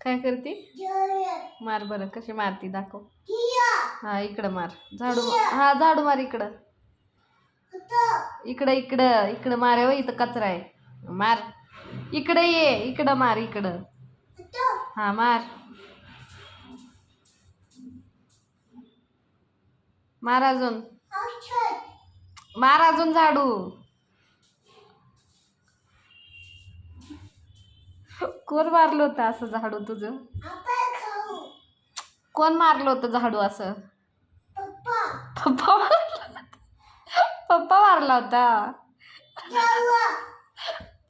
काय करते? मार बरं कशी मारती दाखव. हा इकडं मार. झाडू हा झाडू मार इकडं. इकडं इकडं इकडं मारे हो इथं कचरा आहे. मार. इकडं ये इकडं मार इकडं. हा मार. मार अजून. मार अजून झाडू. कोण मारलं होतं असं झाडू तुझं? कोण मारलं होतं झाडू असं? पप्पा पप्पा मारला होता?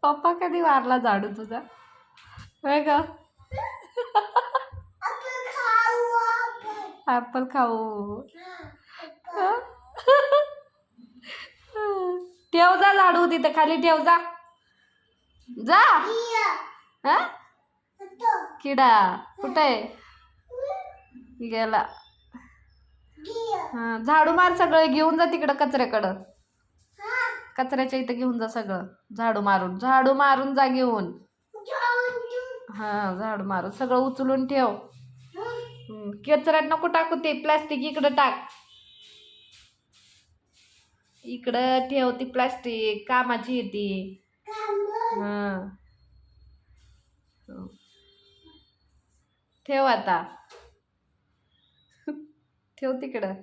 पप्पा कधी मारला झाडू तुझा? होय का? ऍपल खाऊ. ठेव जा झाडू तिथं खाली ठेव जा. जा. हा किडा कुठे आहे गेला हा झाडू मार सगळं घेऊन जा तिकडं कचऱ्याकडं कचऱ्याच्या इथं घेऊन जा सगळं झाडू मारून झाडू मारून जा घेऊन हा झाडू मारून सगळं उचलून ठेव कचऱ्यात नको टाकू ते प्लास्टिक इकडं टाक इकडं ठेव ती प्लास्टिक कामाची येते हो. ठेव आता. ठेव तिकडं.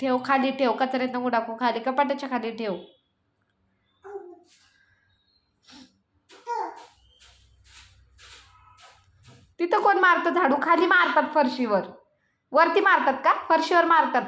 ठेव खाली ठेव कचऱ्यात नको टाकू खाली कपाटाच्या खाली ठेव. तिथं कोण मारतं झाडू? खाली मारतात फरशीवर. वरती मारतात का? फरशीवर मारतात.